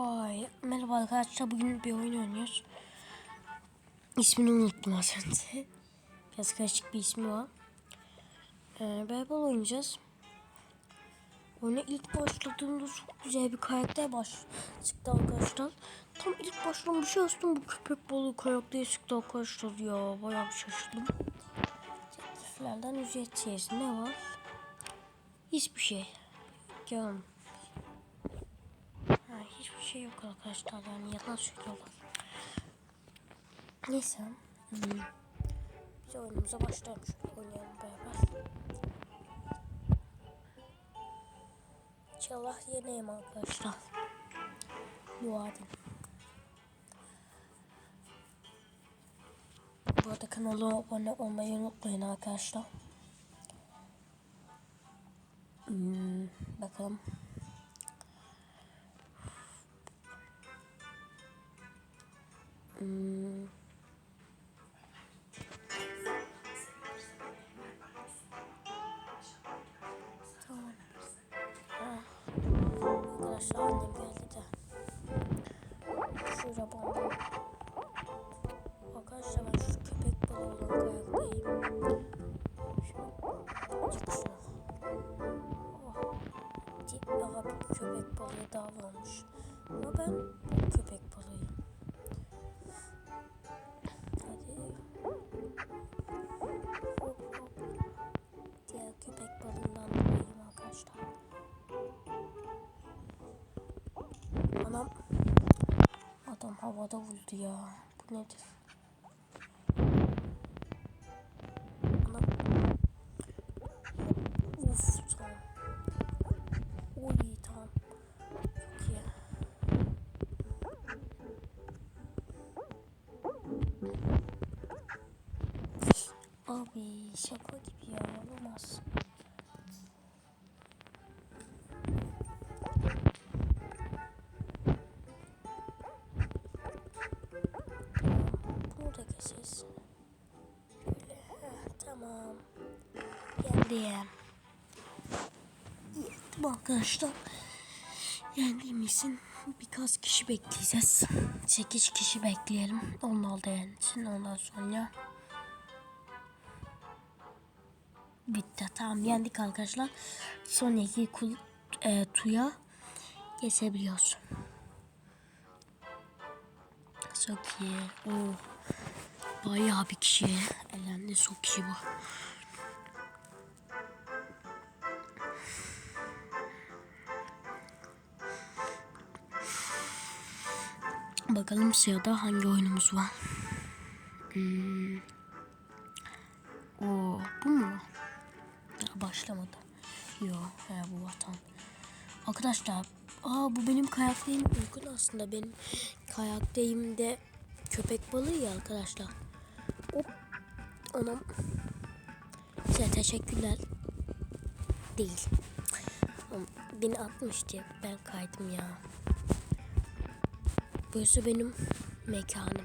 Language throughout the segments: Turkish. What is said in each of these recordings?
Vay, merhaba arkadaşlar. Bugün bir oyun oynuyoruz. İsmini unuttum az önce. Biraz karışık bir ismi var. Ee, beraber oynayacağız. Oyuna ilk başladığımda çok güzel bir karakter baş çıktı arkadaşlar. Tam ilk başladım bir şey açtım bu köpek balığı karakteri çıktı arkadaşlar ya. Bayağı bir şaşırdım. Tekliflerden ücretsiz ne var? Hiçbir şey. Gel. Şey yok arkadaşlar yani yalan söylüyorlar. Neyse. Hmm. Biz oyunumuza başlayalım şöyle oynayalım beraber. İnşallah yeneyim arkadaşlar. Dua edin. Bu arada kanala abone olmayı unutmayın arkadaşlar. Hmm, bakalım. Hmm. Tamam. Ah. Arkadaşlar annem geldi de. Şuraya bomba. Arkadaşlar şu köpek balığı olan kayaktayım. Şunu çık şuna. Oh. Daha bir köpek balığı daha varmış. Ama ben havada vurdu ya. Bu nedir? Uf tamam. Oy tamam. Çok iyi. Abi şaka gibi ya olamaz. Arkadaşlar. Yendiğim için birkaç kişi bekleyeceğiz. 8 kişi bekleyelim. Onlar da yensin. Ondan sonra bitti. Tamam yendik arkadaşlar. Son iki kul, e, tuya geçebiliyoruz. Çok iyi. Oo. Bayağı bir kişi elendi. Çok iyi bu. Bakalım sırada hangi oyunumuz var. Hmm. Oo, bu mu? Ya başlamadı. Yok, he bu vatan. Arkadaşlar, aa bu benim kayaktayım uygun aslında. Benim kayaktayım köpek balığı ya arkadaşlar. Hop. Anam. Size teşekkürler. Değil. Beni atmıştı. Ben kaydım ya. Burası benim mekanım.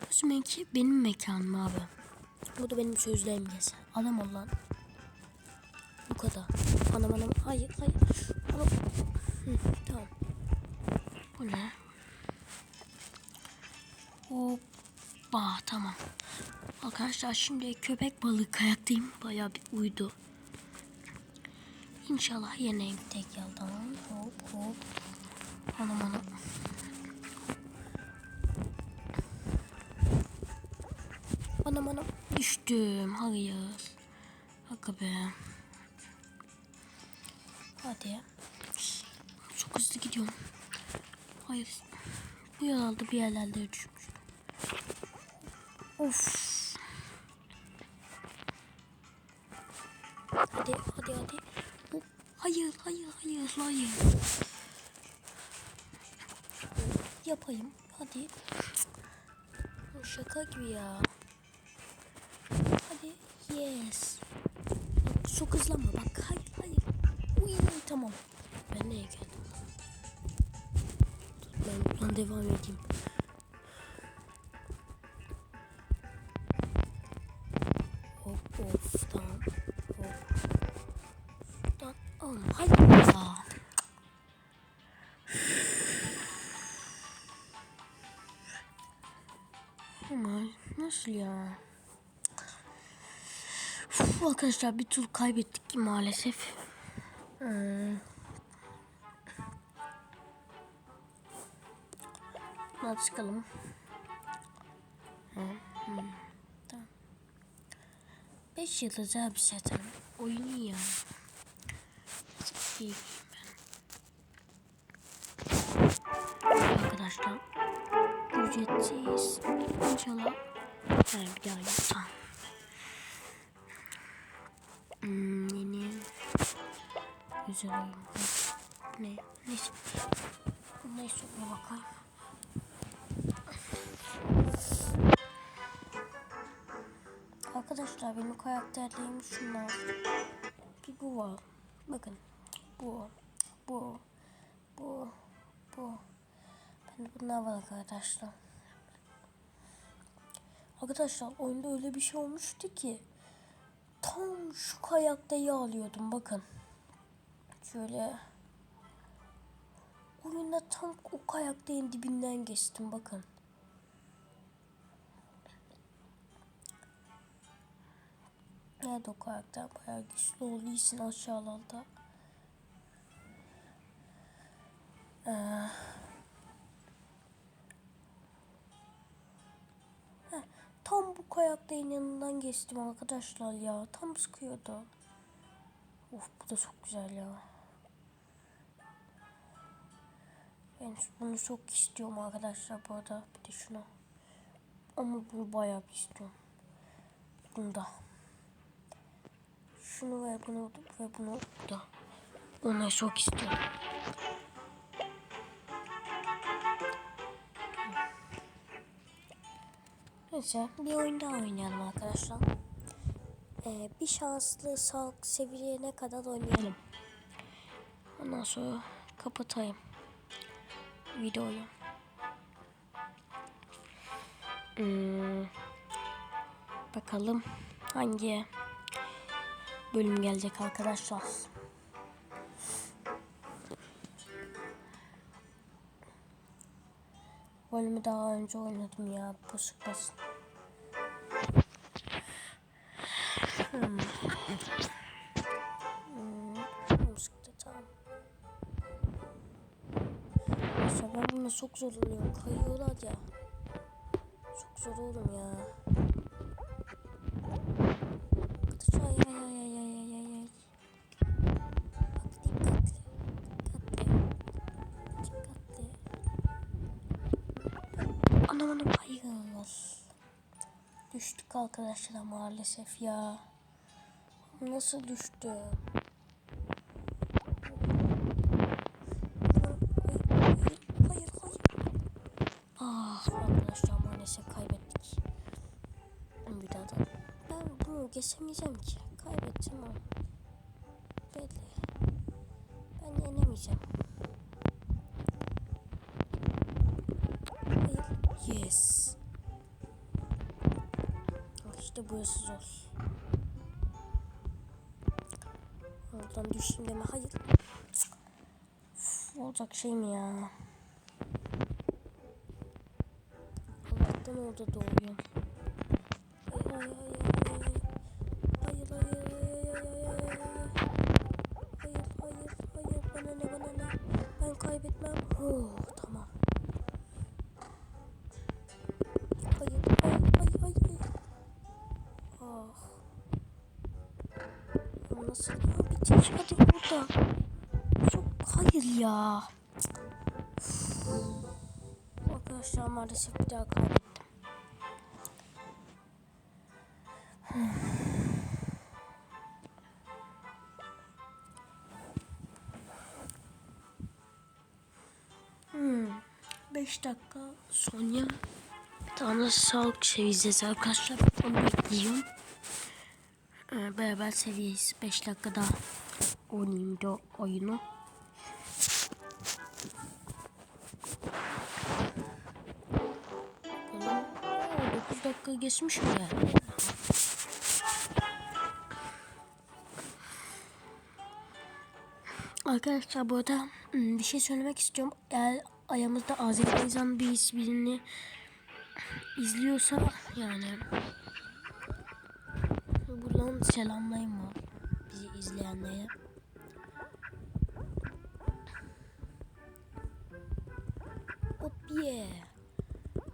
Burası belki benim mekanım abi. Bu da benim sözlerim gelse. Adam ol lan. Bu kadar. Anam anam. Hayır hayır. Anam. Hı, tamam. Bu ne? Hoppa tamam. Arkadaşlar şimdi köpek balığı kayaktayım. Bayağı bir uydu. İnşallah yeneyim tek yoldan. Hop hop. Anam anam. Anam anam. Düştüm. Hayır. Hakka be. Hadi. Çok hızlı gidiyorum. Hayır. Bu yolda bir yerlerde düşmüş. Of. Hayır hayır hayır hayır. Yapayım. Hadi. Şaka gibi ya. Hadi. Yes. Bak, çok hızlanma. Bak hayır hayır. Uy, tamam. Ben neye geldim? Ben buradan devam edeyim. Nasıl ya? Uf, arkadaşlar bir tur kaybettik maalesef. Ee, hadi çıkalım. Tamam. Beş yıldız abi zaten. Oyun ya. Arkadaşlar. Ücretsiz. İnşallah. Yani bir daha yapsam. Hmm, yeni. Güzel oyun. Ne? Neyse. Neyse bir bakayım. Arkadaşlar benim karakterlerim şunlar. Bir bu var. Bakın. Bu. Bu. Bu. Bu. Ben bunlar var arkadaşlar. Arkadaşlar oyunda öyle bir şey olmuştu ki tam şu kayaktayı alıyordum bakın. Şöyle oyunda tam o kayaktayın dibinden geçtim bakın. Nerede o karakter? Bayağı güçlü olduğu için aşağılarda. Ee, tam bu kayaktayın yanından geçtim arkadaşlar ya. Tam sıkıyordu. Of bu da çok güzel ya. Ben bunu çok istiyorum arkadaşlar bu arada. Bir de şunu. Ama bunu bayağı bir istiyorum. Bunu da. Şunu ve bunu ve bunu da. Onu çok istiyorum. Neyse bir oyun daha oynayalım arkadaşlar. Ee, bir şanslı sağlık seviyene kadar oynayalım. Ondan sonra kapatayım videoyu. Hmm, bakalım hangi bölüm gelecek arkadaşlar. Bölümü daha önce oynadım ya bu sıkmasın. Hmm. Hmm, sıktı tamam. Ben buna çok zorlanıyorum. Kayıyorlar ya. Çok zor oğlum ya. Arkadaşlar maalesef ya. Nasıl düştü? Ah arkadaşlar maalesef kaybettik. Bir daha da. Ben bunu geçemeyeceğim ki. Kaybedeceğim ama. Belli. Ben yenemeyeceğim. Burası zor. Oradan düşeyim deme. Hayır. Üf, olacak şey mi ya? Allah'tan orada doğuyor. Hayır hayır hayır hayır. Hayır hayır hayır hayır hayır. Hayır hayır hayır. Bana ne bana ne. Ben kaybetmem. Oh burada. Çok hayır ya. Arkadaşlar maalesef bir daha kaybettim. Hmm. 5 dakika sonra bir tane sağlık seviyesi arkadaşlar. Onu bekliyorum. Ee, beraber seviyeyiz. 5 dakika daha oynayayım da oyunu. Oo, 9 dakika geçmiş bile. Arkadaşlar bu arada hmm, bir şey söylemek istiyorum. Eğer ayağımızda Azerbaycan bir birini izliyorsa yani buradan selamlayayım mı bizi izleyenlere. Yeah.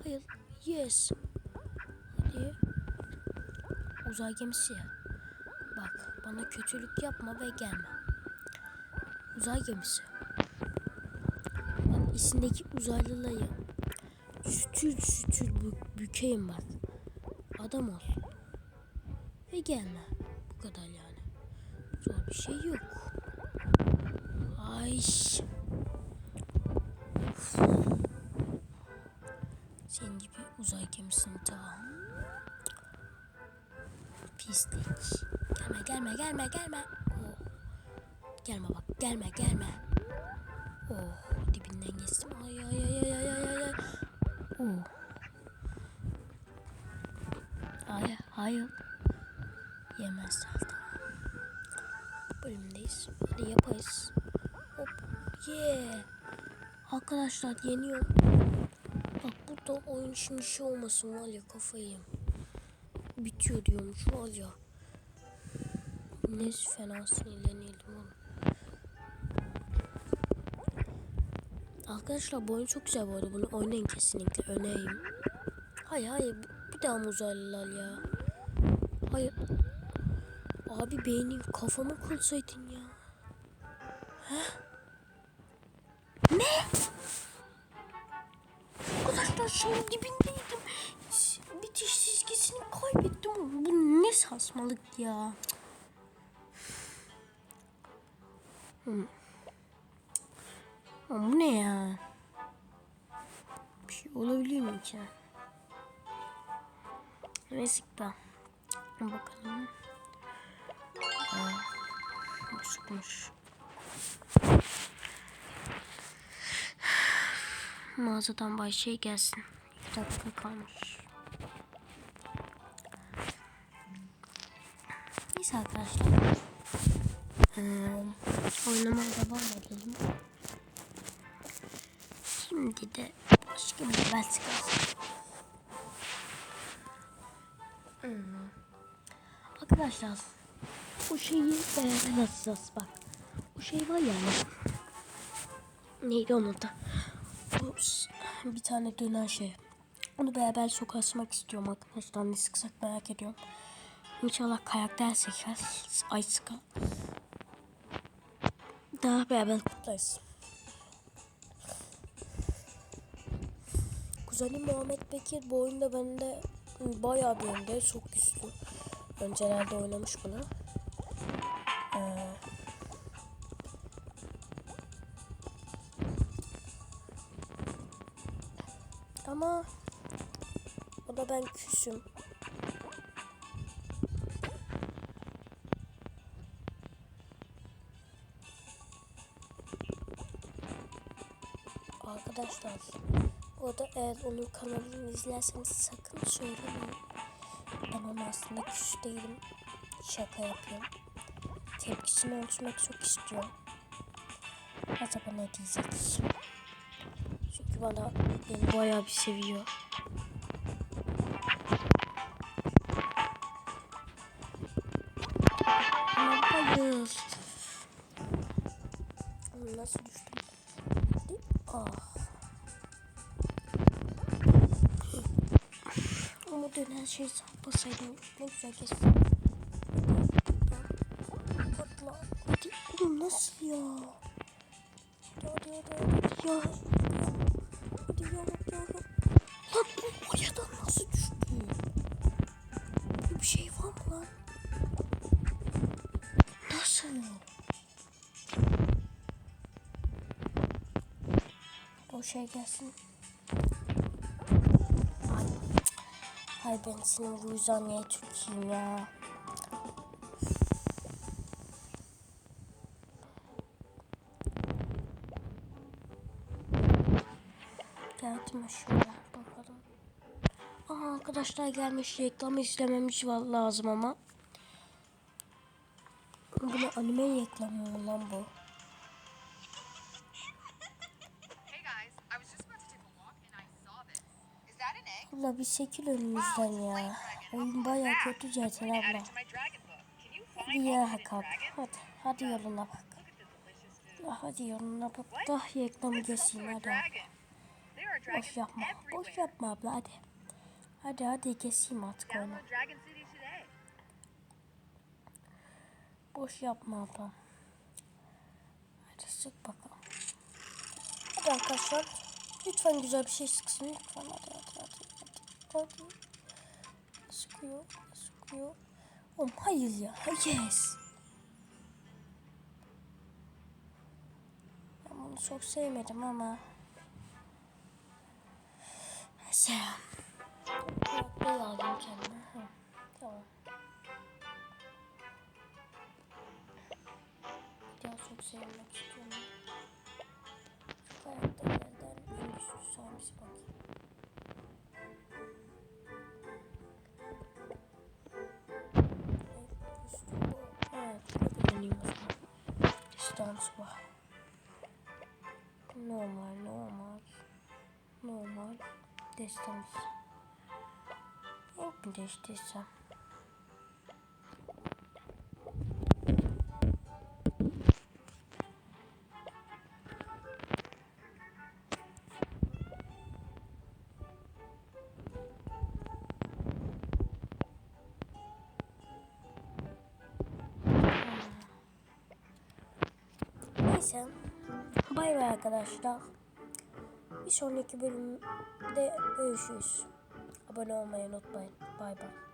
Hayır. Yes. Hadi. Uzay gemisi. Bak bana kötülük yapma ve gelme. Uzay gemisi. Bak içindeki uzaylıları sütür sütür bü- bükeyim bak. Adam ol. Ve gelme. Bu kadar yani. Zor bir şey yok. Ay. Gibi uzay gemisini tamam. Pislik. Gelme gelme gelme gelme. Oh. Gelme bak gelme gelme. Oh dibinden geçtim. Ay ay ay ay ay ay ay. Oh. Hayır hayır. Yemezler tamam. Bölümdeyiz. Hadi yaparız. Hop. Yeah. Arkadaşlar yeniyorum. Burada oyun şimdi şey olmasın var ya kafayı. Bitiyor diyormuş var ya. Ne fena sinirleniyordum oğlum. Arkadaşlar bu oyun çok güzel bu arada. Bunu oynayın kesinlikle. Önereyim. Hayır hayır. Bir daha mı uzaylılar ya? Hayır. Abi beynim kafamı kırsaydın ya. Saçmalık ya. Hmm. Bu ne ya? Bir şey olabilir mi ki? Ben. Bakalım. Aa, boşlukmuş. Mağazadan başlığı gelsin. İki dakika kalmış. Neyse arkadaşlar. Ee, oynamaya devam edelim. Şimdi de başka bir çıkarız. Hmm. Arkadaşlar bu şeyi beraber atacağız bak. O şey var ya. Neydi onun da? Ups, bir tane dönen şey. Onu beraber sokağa asmak istiyorum arkadaşlar. Ne sıksak merak ediyorum. İnşallah karakter seker. Ay sıkar. Daha beraber kutlarız. Kuzenim Muhammed Bekir bu oyunda bende bayağı bir önde. Çok güçlü. Öncelerde oynamış bunu. Ee, ama o da ben küsüm. Arkadaşlar o da eğer onun kanalını izlerseniz sakın söylemeyin. Ben ona aslında küs değilim. Şaka yapıyorum. Tepkisini ölçmek çok istiyorum. Acaba ne diyecek? Çünkü bana beni bayağı bir seviyor. Ama dönen şey sapmasaydım ne güzel. Patla. Hadi oğlum nasıl ya? Hadi hadi hadi ya. Hadi ya ya ya. Lan bu kayadan nasıl düştü? Bir şey var mı lan? Nasıl? O şey gelsin. Ay ben senin bu yüzden niye ya? Geldim şuraya bakalım. Aa arkadaşlar gelmiş reklam izlememiş var lazım ama. Bu ne anime reklamı mı lan bu? Abla bir çekil önümüzden ya. Oyun baya kötü zaten abla. Hadi ya dragons? Hadi, hadi yoluna bak. Hadi yoluna bak. Dah reklamı a hadi. Boş yapma. Boş yapma abla hadi. Hadi hadi keseyim artık onu. Boş yapma abla. Hadi sık bakalım. Hadi arkadaşlar. Lütfen güzel bir şey sıksın. Lütfen hadi hadi hadi. Sıkıyor. Sıkıyor. Oğlum hayır ya. Yes. Ben bunu çok sevmedim ama. Neyse. Kulaklığı aldım kendime. Hı, Tamam. Bir daha çok sevmek istiyorum. Şu karakterlerden en güçlüsü hangisi bakayım. Distans. Yok mu değiştirsem? Neyse. Bay bay arkadaşlar. Bir sonraki bölümde görüşürüz. Abone olmayı unutmayın. Bay bay.